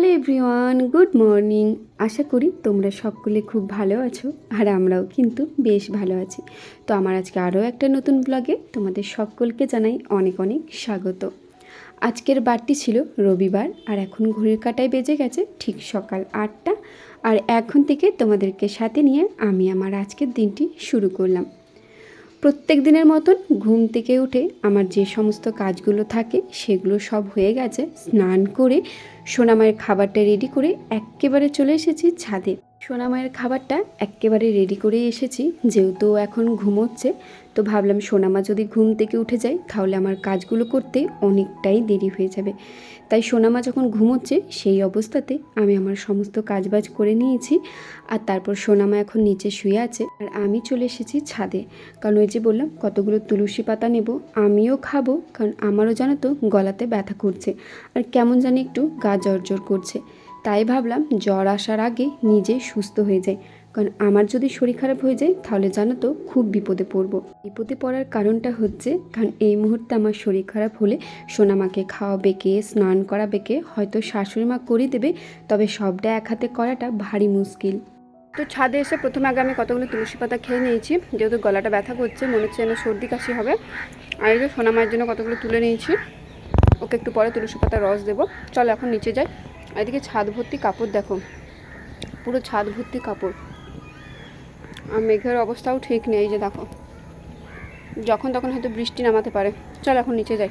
Hello everyone, good morning. আশা করি তোমরা সকলে খুব ভালো আছো আর আমরাও কিন্তু বেশ ভালো আছি। তো আমার আজকে আরও একটা নতুন ব্লগে তোমাদের সকলকে জানাই অনেক অনেক স্বাগত। আজকের বারটি ছিল রবিবার আর এখন ঘড়ির কাটায় বেজে গেছে ঠিক সকাল আটটা। আর এখন থেকে তোমাদেরকে সাথে নিয়ে আমি আমার আজকের দিনটি শুরু করলাম। প্রত্যেক দিনের মতন ঘুম থেকে উঠে আমার যে সমস্ত কাজগুলো থাকে সেগুলো সব হয়ে গেছে। স্নান করে সোনামায়ের খাবারটা রেডি করে একেবারে চলে এসেছি ছাদে। সোনামায়ের খাবারটা একেবারে রেডি করেই এসেছি। যেহেতু এখন ঘুমোচ্ছে, তো ভাবলাম সোনামা যদি ঘুম থেকে উঠে যায়, তাহলে আমার কাজগুলো করতে অনেকটাই দেরি হয়ে যাবে। তাই সোনামা যখন ঘুমোচ্ছে, সেই অবস্থাতে আমি আমার সমস্ত কাজবাজ করে নিয়েছি আর তারপর সোনামা এখন নিচে শুয়ে আছে আর আমি চলে এসেছি ছাদে। কারণ ওই যে বললাম, কতগুলো তুলসী পাতা নেব, আমিও খাব, কারণ আমারও জানো তো গলাতে ব্যথা করছে। আর কেমন জানি একটু গা জ্বর করছে। তাই ভাবলাম জ্বর আসার আগে নিজে সুস্থ হয়ে যায় কারণ আমার যদি শরীর খারাপ হয়ে যায়, তাহলে জানো তো খুব বিপদে পড়ব। বিপদে পড়ার কারণটা হচ্ছে, কারণ এই মুহূর্তে আমার শরীর খারাপ হলে সোনামাকে খাওয়াবে কে, স্নান করাবে কে, হয়তো শাশুড়ি মা করে দেবে, তবে সবটা এক হাতে করাটা ভারী মুশকিল। তো ছাদে এসে প্রথমে আগে আমি কতগুলো তুলসী পাতা খেয়ে নিয়েছি, যেহেতু গলাটা ব্যথা করছে, মনে হচ্ছে যেন সর্দি কাশি হবে। আর এই যে সোনামায়ের জন্য কতগুলো তুলে নিয়েছি, ওকে একটু পরে তুলসী পাতার রস দেবো। চলো এখন নিচে যাই। এদিকে ছাদ ভর্তি কাপড় দেখো। পুরো ছাদ ভর্তি কাপড়। আর মেঘের অবস্থাও ঠিক নেই যে দেখো। যখন তখন হয়তো বৃষ্টি নামাতে পারে। চল এখন নিচে যাই।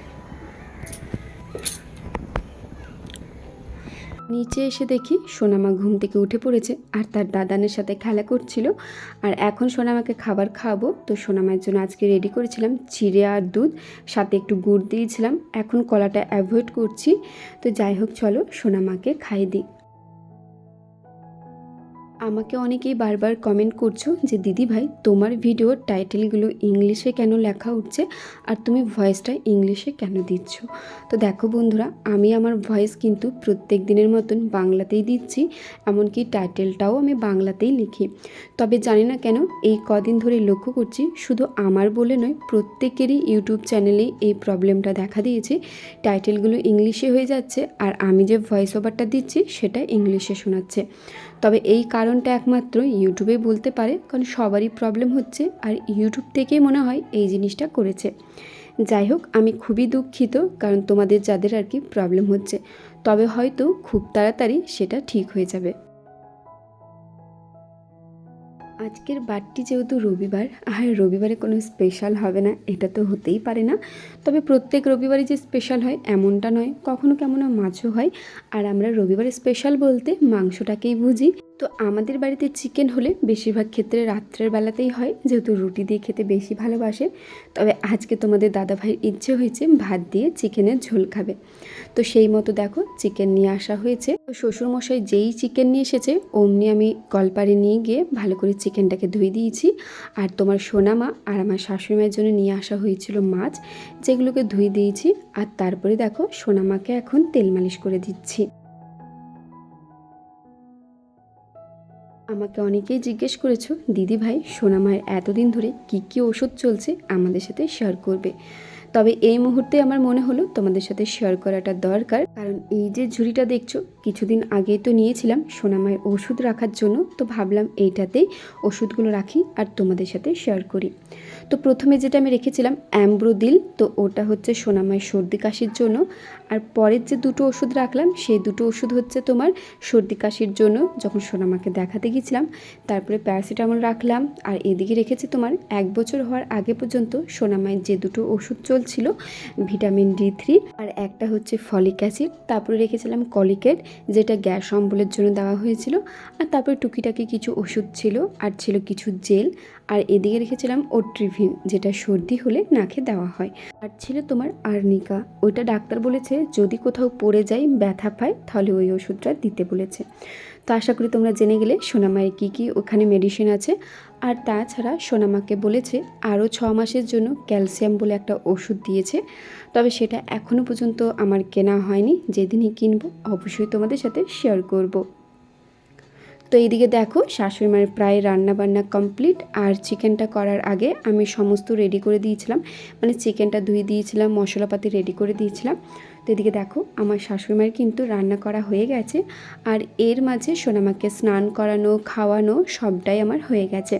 নিচে এসে দেখি সোনামা ঘুম থেকে উঠে পড়েছে আর তার দাদানের সাথে খেলা করছিল। আর এখন সোনামাকে খাবার খাওয়াবো। তো সোনামার জন্য আজকে রেডি করেছিলাম চিড়ে আর দুধ, সাথে একটু গুড় দিয়েছিলাম। এখন কলাটা অ্যাভয়েড করছি। তো যাই হোক, চলো সোনামাকে খাইয়ে দিই। আমাকে অনেকেই বারবার কমেন্ট করছ যে, দিদি ভাই, তোমার ভিডিওর টাইটেলগুলো ইংলিশে কেন লেখা উঠছে? আর তুমি ভয়েসটা ইংলিশে কেন দিচ্ছ? তো দেখো বন্ধুরা, আমি আমার ভয়েস কিন্তু প্রত্যেক দিনের মতন বাংলাতেই দিচ্ছি, এমনকি টাইটেলটাও আমি বাংলাতেই লিখি। তবে জানি না কেন, এই কদিন ধরে লক্ষ্য করছি, শুধু আমার বলে নয়, প্রত্যেকেরই ইউটিউব চ্যানেলেই এই প্রবলেমটা দেখা দিয়েছে। টাইটেলগুলো ইংলিশে হয়ে যাচ্ছে, আর আমি যে ভয়েস ওভারটা দিচ্ছি, সেটা ইংলিশে শোনাচ্ছে। তবে এই কারণটা একমাত্র ইউটিউবে বলতে পারে, কারণ সবারই প্রবলেম হচ্ছে আর ইউটিউব থেকেই মনে হয় এই জিনিসটা করেছে। যাই হোক, আমি খুবই দুঃখিত, কারণ তোমাদের যাদের আর কি প্রবলেম হচ্ছে, তবে হয়তো খুব তাড়াতাড়ি সেটা ঠিক হয়ে যাবে। আজকের বারটি যেহেতু রবিবার, আর রবিবারে কোনো স্পেশাল হবে না, এটা তো হতেই পারে না। তবে প্রত্যেক রবিবারে যে স্পেশাল হয়, এমনটা নয়। কখনো কেমন মাছও হয়। আর আমরা রবিবারে স্পেশাল বলতে মাংসটাকেই বুঝি। তো আমাদের বাড়িতে চিকেন হলে বেশিরভাগ ক্ষেত্রে রাত্রের বেলাতেই হয়, যেহেতু রুটি দিয়ে খেতে বেশি ভালোবাসে। তবে আজকে তোমাদের দাদাভাইয়ের ইচ্ছে হয়েছে ভাত দিয়ে চিকেনের ঝোল খাবে। তো সেই মতো দেখো চিকেন নিয়ে আসা হয়েছে। তো শ্বশুরমশাই যেই চিকেন নিয়ে এসেছে, অমনি আমি কলপারে নিয়ে গিয়ে ভালো করে চিকেনটাকে ধুয়ে দিয়েছি। আর তোমার সোনামা আর আমার শাশুড়িমায়ের জন্য নিয়ে আসা হয়েছিল মাছ, যেগুলোকে ধুয়ে দিয়েছি। আর তারপরে দেখো সোনামাকে এখন তেল মালিশ করে দিচ্ছি। আমাকে অনেকেই জিজ্ঞেস করেছ, দিদি ভাই সোনামায়ের এতদিন ধরে কী কী ওষুধ চলছে আমাদের সাথে শেয়ার করবে? তবে এই মুহূর্তে আমার মনে হলো তোমাদের সাথে শেয়ার করাটা দরকার। কারণ এই যে ঝুড়িটা দেখছ, কিছুদিন আগেই তো নিয়েছিলাম সোনামায়ের ওষুধ রাখার জন্য, তো ভাবলাম এইটাতেই ওষুধগুলো রাখি আর তোমাদের সাথে শেয়ার করি। তো প্রথমে যেটা আমি রেখেছিলাম, অ্যাম্ব্রোদিল, তো ওটা হচ্ছে সোনামায়ের সর্দি কাশির জন্য। আর পরের যে দুটো ওষুধ রাখলাম, সেই দুটো ওষুধ হচ্ছে তোমার সর্দি কাশির জন্য, যখন সোনামাকে দেখাতে গেছিলাম তারপরে প্যারাসিটামল রাখলাম, আর এদিকে রেখেছি তোমার এক বছর হওয়ার আগে পর্যন্ত সোনামায়ের যে দুটো ওষুধ চলছিল, ভিটামিন ডি থ্রি, আর একটা হচ্ছে ফলিক অ্যাসিড, তারপরে রেখেছিলাম কলিকেট, যেটা গ্যাস অম্বলের জন্য দেওয়া হয়েছিল, আর তারপরে টুকিটাকি কিছু ওষুধ ছিল, আর ছিল কিছু জেল, আর এদিকে রেখেছিলাম ওট্রিভিন যেটা সর্দি হলে নাকে দেওয়া হয়। আর ছিল তোমার আর্নিকা, ওইটা ডাক্তার বলেছে যদি কোথাও পড়ে যায় ব্যথা পায়, তাহলে ওই ওষুধটা দিতে বলেছে। তো আশা করি তোমরা জেনে গেলে সোনামায়ের কী কী ওখানে মেডিসিন আছে। আর তাছাড়া সোনামাকে বলেছে, আরও ছ মাসের জন্য ক্যালসিয়াম বলে একটা ওষুধ দিয়েছে। তবে সেটা এখনও পর্যন্ত আমার কেনা হয়নি, যেদিনই কিনবো অবশ্যই তোমাদের সাথে শেয়ার করব। তো এইদিকে দেখো শাশুড়ি মায়ের প্রায় রান্না বান্না কমপ্লিট আর চিকেনটা করার আগে আমি সমস্ত রেডি করে দিয়েছিলাম। মানে চিকেনটা ধুয়ে দিয়েছিলাম, মশলাপাতি রেডি করে দিয়েছিলাম। তো এদিকে দেখো, আমার শাশুড়িমার কিন্তু রান্না করা হয়ে গেছে আর এর মাঝে সোনামাকে স্নান করানো, খাওয়ানো সবটাই আমার হয়ে গেছে।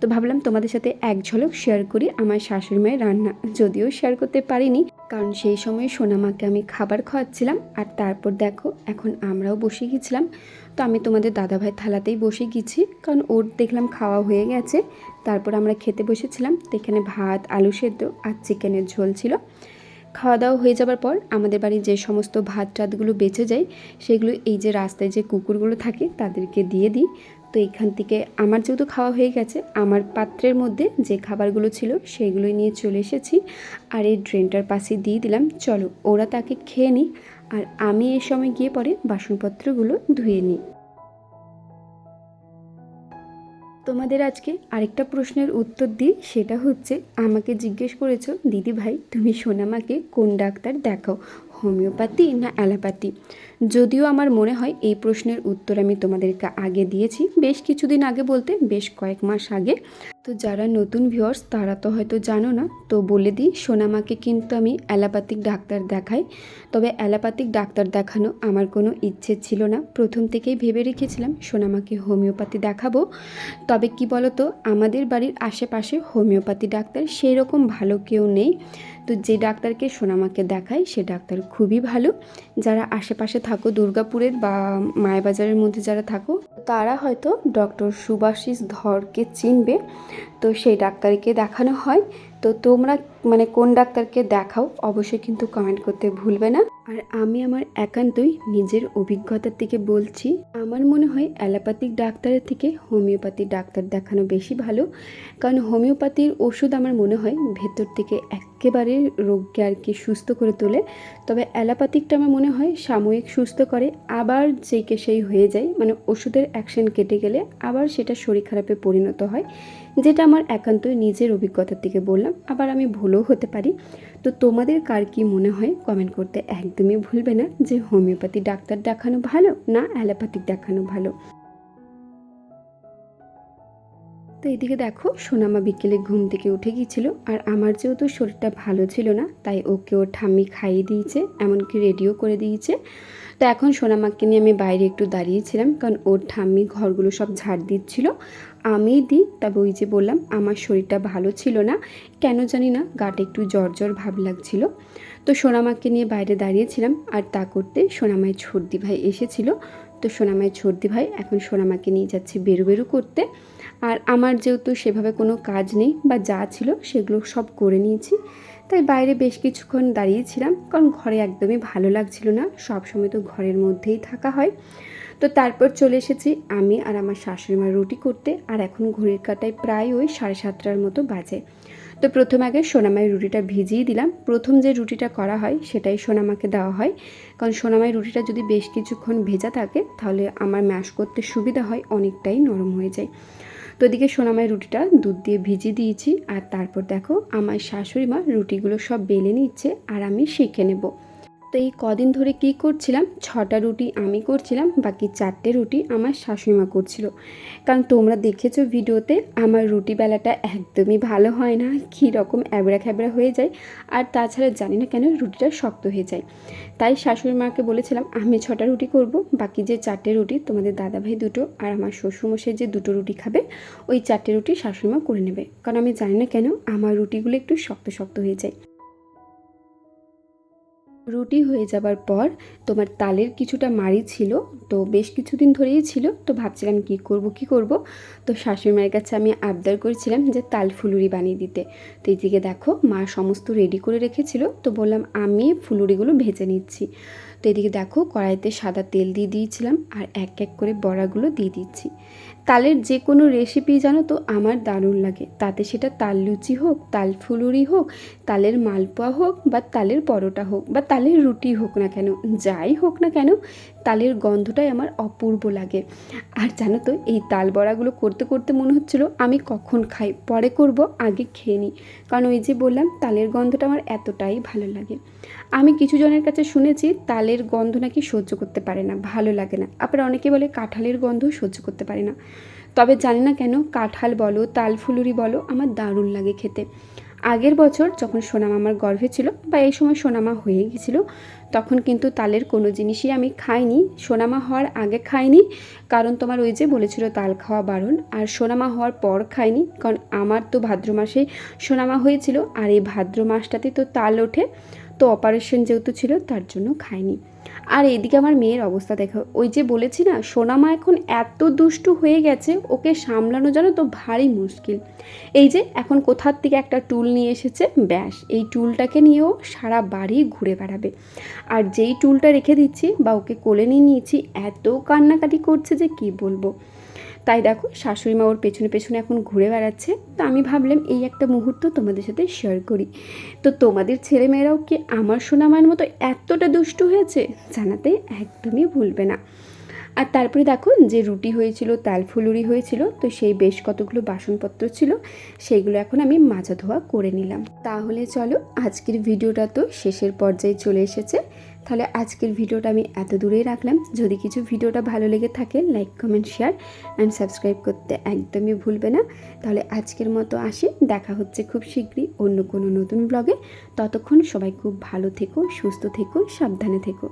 তো ভাবলাম তোমাদের সাথে এক ঝলক শেয়ার করি আমার শাশুড়ি মায়ের রান্না। যদিও শেয়ার করতে পারিনি, কারণ সেই সময় সোনামাকে আমি খাবার খাওয়াচ্ছিলাম আর তারপর দেখো, এখন আমরাও বসে গেছিলাম। তো আমি তোমাদের দাদাভাই থালাতেই বসে গেছি, কারণ ওর দেখলাম খাওয়া হয়ে গেছে। তারপর আমরা খেতে বসেছিলাম, তো এখানে ভাত, আলু সেদ্ধ আর চিকেনের ঝোল ছিল। খাওয়া দাওয়া হয়ে যাবার পর আমাদের বাড়ির যে সমস্ত ভাত টাতগুলো বেঁচে যায়, সেগুলো এই যে রাস্তায় যে কুকুরগুলো থাকে তাদেরকে দিয়ে দিই। তো এখান থেকে আমার যেহেতু খাওয়া হয়ে গেছে, আমার পাত্রের মধ্যে যে খাবারগুলো ছিল সেগুলোই নিয়ে চলে এসেছি। আর এই ড্রেনটার পাশে দিয়ে দিলাম। চলো ওরা তাকে খেয়ে নিই। আর আমি এই সময় গিয়ে পরে বাসনপত্রগুলো ধুয়ে নিই। তোমাদের আজকে আরেকটা প্রশ্নের উত্তর দিই, সেটা হচ্ছে, আমাকে জিজ্ঞেস করেছ দিদি ভাই তুমি সোনামাকে কোন ডাক্তার দেখাও? হোমিওপ্যাথি না অ্যালোপ্যাথি? যদিও আমার মনে হয় এই প্রশ্নের উত্তর আমি তোমাদেরকে আগে দিয়েছি, বেশ কিছুদিন আগে বলতে বেশ কয়েক মাস আগে। তো যারা নতুন ভিউয়ার্স তারা তো হয়তো জানো না, তো বলে দিই, সোনামাকে কিন্তু আমি অ্যালোপ্যাথিক ডাক্তার দেখাই। তবে অ্যালোপ্যাথিক ডাক্তার দেখানো আমার কোনো ইচ্ছে ছিল না। প্রথম থেকেই ভেবে রেখেছিলাম সোনামাকে হোমিওপ্যাথি দেখাবো। তবে কি বলতো, আমাদের বাড়ির আশেপাশে হোমিওপ্যাথি ডাক্তার সেই রকম ভালো কেউ নেই। তো যে ডাক্তারকে সোনামাকে দেখাই, সে ডাক্তার খুবই ভালো। যারা আশেপাশে থাকো, দুর্গাপুরের বা মায়াবাজারের মধ্যে যারা থাকো, তারা হয়তো ডক্টর সুভাশিস ধরকে চিনবে। তো সেই ডাক্তারকে দেখানো হয়। তো তোমরা মানে কোন ডাক্তারকে দেখাও, অবশ্যই কিন্তু কমেন্ট করতে ভুলবে না। আর আমি আমার একান্তই নিজের অভিজ্ঞতার থেকে বলছি, আমার মনে হয় অ্যালোপ্যাথিক ডাক্তারের থেকে হোমিওপ্যাথিক ডাক্তার দেখানো বেশি ভালো। কারণ হোমিওপ্যাথির ওষুধ আমার মনে হয় ভেতর থেকে একেবারে রোগকে আর কি সুস্থ করে তোলে। তবে অ্যালোপ্যাথিকটা আমার মনে হয় সাময়িক সুস্থ করে, আবার যেই কে সেই হয়ে যায় মানে ওষুধের অ্যাকশন কেটে গেলে আবার সেটা শরীর খারাপে পরিণত হয়। যেটা আমার একান্তই নিজের অভিজ্ঞতার থেকে বললাম, আবার আমি ভুলও হতে পারি। তো তোমাদের কার কি মনে হয়? কমেন্ট করতে একদমই ভুলবে না। যে হোমিওপ্যাথি ডাক্তার দেখানো ভালো না অ্যালোপ্যাথিক দেখানো ভালো? তো এদিকে দেখো, সোনামা বিকেলে ঘুম থেকে উঠে গিয়েছিল। আর আমার যেহেতু শরীরটা ভালো ছিল না, তাই ওকে ওর ঠাম্মি খাইয়ে দিয়েছে, এমনকি রেডিও করে দিয়েছে। তো এখন সোনামাকে নিয়ে আমি বাইরে একটু দাঁড়িয়েছিলাম, কারণ ওর ঠাম্মি ঘরগুলো সব ঝাড় দিচ্ছিল। আমি দিই, তবে ওই যে বললাম, আমার শরীরটা ভালো ছিল না। কেন জানি না, গাটা একটু জ্বর জ্বর ভাব লাগছিল। তো সোনামাকে নিয়ে বাইরে দাঁড়িয়েছিলাম, আর তা করতে সোনামায় ছর্দি ভাই এসেছিল। তো সোনামায় ছর্দি ভাই এখন সোনামাকে নিয়ে যাচ্ছে বেরু বেরু করতে। আর আমার যেহেতু সেভাবে কোনো কাজ নেই বা যা ছিল সেগুলো সব করে নিয়েছি। তাই বাইরে বেশ কিছুক্ষণ দাঁড়িয়েছিলাম, কারণ ঘরে একদমই ভালো লাগছিল না। সব সময় তো ঘরের মধ্যেই থাকা হয়। তো তারপর চলে এসেছি আমি আর আমার শাশুড়ি মা রুটি করতে, আর এখন ঘড়ির কাটায় প্রায় ওই সাড়ে সাতটার মতো বাজে। তো প্রথম আগে সোনামাই রুটিটা ভিজিয়ে দিলাম। প্রথম যে রুটিটা করা হয় সেটাই সোনামাকে দেওয়া হয়। কারণ সোনামাই রুটিটা যদি বেশ কিছুক্ষণ ভেজা থাকে, তাহলে আমার ম্যাশ করতে সুবিধা হয়, অনেকটাই নরম হয়ে যায়। তো এদিকে সোনামায় রুটিটা দুধ দিয়ে ভিজে দিয়েছি আর তারপর দেখো আমার শাশুড়ি মা রুটিগুলো সব বেলে নিচ্ছে আর আমি শিখে নেব। তো এই কদিন ধরে কি করছিলাম? ছটা রুটি আমি করছিলাম, বাকি চারটে রুটি আমার শাশুড়িমা করছিল। কারণ তোমরা দেখেছ ভিডিওতে, আমার রুটি বেলাটা একদমই ভালো হয় না, কী রকম অ্যাবড়া খ্যাবড়া হয়ে যায়, আর তাছাড়া জানি না কেন রুটিটা শক্ত হয়ে যায়। তাই শাশুড়ি মাকে বলেছিলাম, আমি ছটা রুটি করব, বাকি যে চারটে রুটি তোমাদের দাদাভাই দুটো আর আমার শ্বশুরমশাই যে দুটো রুটি খাবে, ওই চারটে রুটি শাশুড়িমা করে নেবে। কারণ আমি জানি না কেন আমার রুটিগুলো একটু শক্ত শক্ত হয়ে যায়। রুটি হয়ে যাবার পর তোমার তালের কিছুটা মারি ছিল, তো বেশ কিছুদিন ধরেই ছিল, তো ভাবছিলাম কি করব কি করব? তো শাশুড়ি মায়ের কাছে আমি আবদার করেছিলাম যে তাল ফুলুরি বানিয়ে দিতে। তো এইদিকে দেখো, মা সমস্ত রেডি করে রেখেছিল, তো বললাম আমি ফুলুরিগুলো ভেজে নিচ্ছি। তো এদিকে দেখো, কড়াইতে সাদা তেল দিয়ে দিয়েছিলাম, আর এক এক করে বড়াগুলো দিয়ে দিচ্ছি। তালের যে কোনো রেসিপি জানো তো আমার দারুণ লাগে। তাতে সেটা তাল লুচি হোক, তাল ফুলুরি হোক, তালের মালপোয়া হোক বা তালের পরোটা হোক বা তালের রুটি হোক না কেন, যাই হোক না কেন, তালের গন্ধটাই আমার অপূর্ব লাগে। আর জানো তো এই তাল বড়াগুলো করতে করতে মনে হচ্ছিল আমি কখন খাই, পরে করব, আগে খেয়ে নিই। কারণ ওই যে বললাম, তালের গন্ধটা আমার এতটাই ভালো লাগে। আমি কিছু জনের কাছে শুনেছি, তালের গন্ধ নাকি সহ্য করতে পারে না, ভালো লাগে না। আবার অনেকে বলে কাঁঠালের গন্ধ সহ্য করতে পারে না। তবে জানি না কেন কাঁঠাল বলো, তাল ফুলুরি বলো, আমার দারুণ লাগে খেতে। আগের বছর যখন সোনামা আমার গর্ভে ছিল বা এই সময় সোনামা হয়ে গেছিল, তখন কিন্তু তালের কোনো জিনিসই আমি খাইনি। সোনামা হওয়ার আগে খাইনি, কারণ তোমার ওই যে বলেছিল তাল খাওয়া বারণ, আর সোনামা হওয়ার পর খাইনি, কারণ আমার তো ভাদ্র মাসে সোনামা হয়েছিল, আর এই ভাদ্র মাসটাতে তো তাল ওঠে। তো অপারেশন যেহেতু ছিল, তার জন্য খাইনি আর এদিকে আমার মেয়ের অবস্থা দেখো, ওই যে বলেছি না, সোনামা এখন এত দুষ্টু হয়ে গেছে, ওকে সামলানো যেন তো ভারী মুশকিল। এই যে এখন কোথার থেকে একটা টুল নিয়ে এসেছে, ব্যাস, এই টুলটাকে নিয়েও সারা বাড়ি ঘুরে বেড়াবে। আর যেই টুলটা রেখে দিচ্ছি বা ওকে কোলে নিয়ে নিয়েছি, এত কান্নাকাটি করছে যে কি বলব? তাই দেখো, শাশুড়ি মা ওর পেছনে পেছনে এখন ঘুরে বেড়াচ্ছে। তো আমি ভাবলাম এই একটা মুহূর্ত তোমাদের সাথে শেয়ার করি। তো তোমাদের ছেলেমেয়েরাও কি আমার সোনামায়ের মতো এতটা দুষ্টু হয়েছে? জানাতে একদমই ভুলবে না। আর তারপরে দেখো, যে রুটি হয়েছিল, তাল ফুলুরি হয়েছিল, তো সেই বেশ কতগুলো বাসনপত্র ছিল সেইগুলো এখন আমি মাজা ধোয়া করে নিলাম। তাহলে চলো, আজকের ভিডিওটা তো শেষের পর্যায়ে চলে এসেছে। তাহলে আজকের ভিডিওটা আমি এত দূরেই রাখলাম। যদি কিছু ভিডিওটা ভালো লেগে থাকে like comment share and subscribe করতে একদমই ভুলবে না। তাহলে আজকের মতো আসি। দেখা হচ্ছে খুব শীঘ্রই অন্য কোনো নতুন ব্লগে ততক্ষণ সবাই খুব ভালো থেকো, সুস্থ থেকো, সাবধানে থেকো।